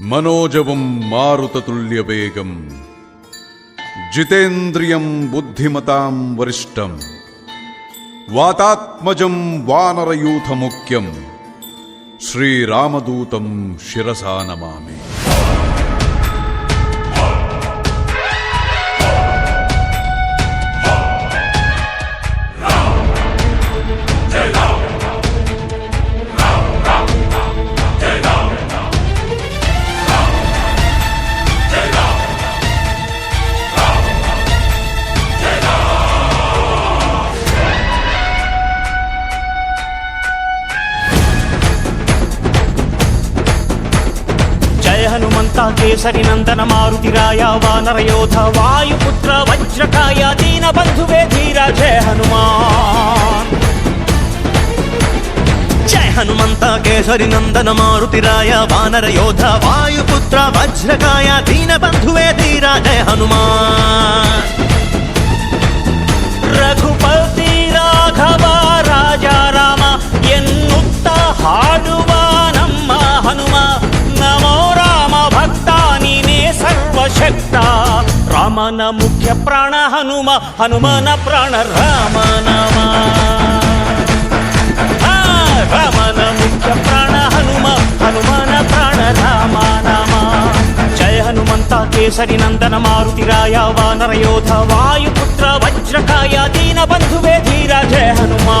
మనోజవం మారుతతుల్యవేగం. జితేంద్రియం బుద్ధిమతాం వరిష్టం. వాతాత్మజం వానరయూథముఖ్యం. శ్రీరామదూతం శిరసా నమామి. కేసరినందన మారుతిరాయ వానరయోధ వాయుపుత్ర వజ్రకాయ దీన బంధువే ధీర జయ హనుమాన్. జయ హనుమంత కేసరి నందన మారుతిరాయ వానర యోధ వాయుపుత్ర వజ్రకాయ దీన బంధువే ధీర జయ హనుమాన్. వామన ముఖ్య ప్రాణ హనుమ హనుమన ప్రాణ రామ నమ రామన ముఖ్య ప్రాణ హనుమ హనుమన ప్రాణ రామ నమ జయ హనుమంత కేసరి నందన మారుతి రాయ వానర వాయుపుత్ర వజ్రకాయ దీన బంధువే ధీర జయ హనుమా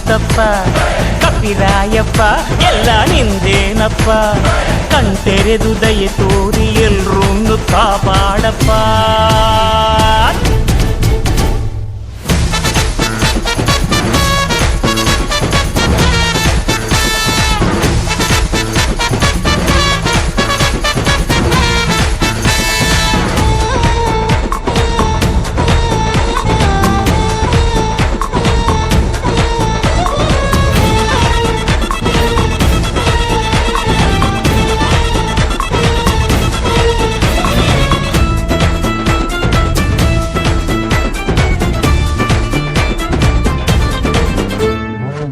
ಹನುಮಂತಪ್ಪ ಕಪಿರಾಯಪ್ಪ ಎಲ್ಲ ನಿಂದೇನಪ್ಪ. ಕಣ್ತೆರೆದು ದಯೆ ತೋರಿ ಎಲ್ರೂ ಕಾಪಾಡಪ್ಪ.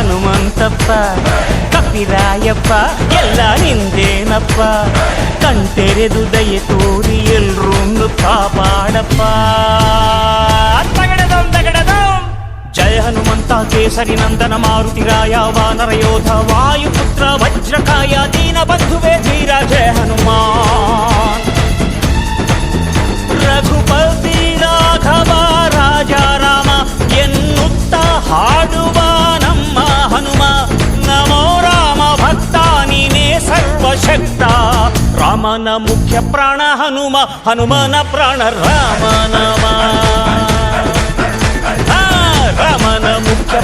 ಹನುಮಂತಪ್ಪ ಕಪಿರಾಯಪ್ಪ ಎಲ್ಲ ನಿಂದೇನಪ್ಪ ಕಣ್ತೆರೆದು ದಯೆ ತೋರಿ ಎಲ್ರೂ ಕಾಪಾಡಪ್ಪ ತಗಡದಂ ತಗಡದಂ ಜಯ ಹನುಮಂತ ಕೇಸರಿ ನಂದನ ಮಾರುತಿರಾಯ ವಾನರ ಯೋಧ ವಾಯುಪುತ್ರ ವಜ್ರಕಾಯ ದೀನ ಬಂಧುವೇ ಧೀರ ಜಯ ಹನುಮಾನ್ రామన ముఖ్య ప్రాణ హనుమ హనుమన ప్రాణ రామనమా రామన ముఖ్య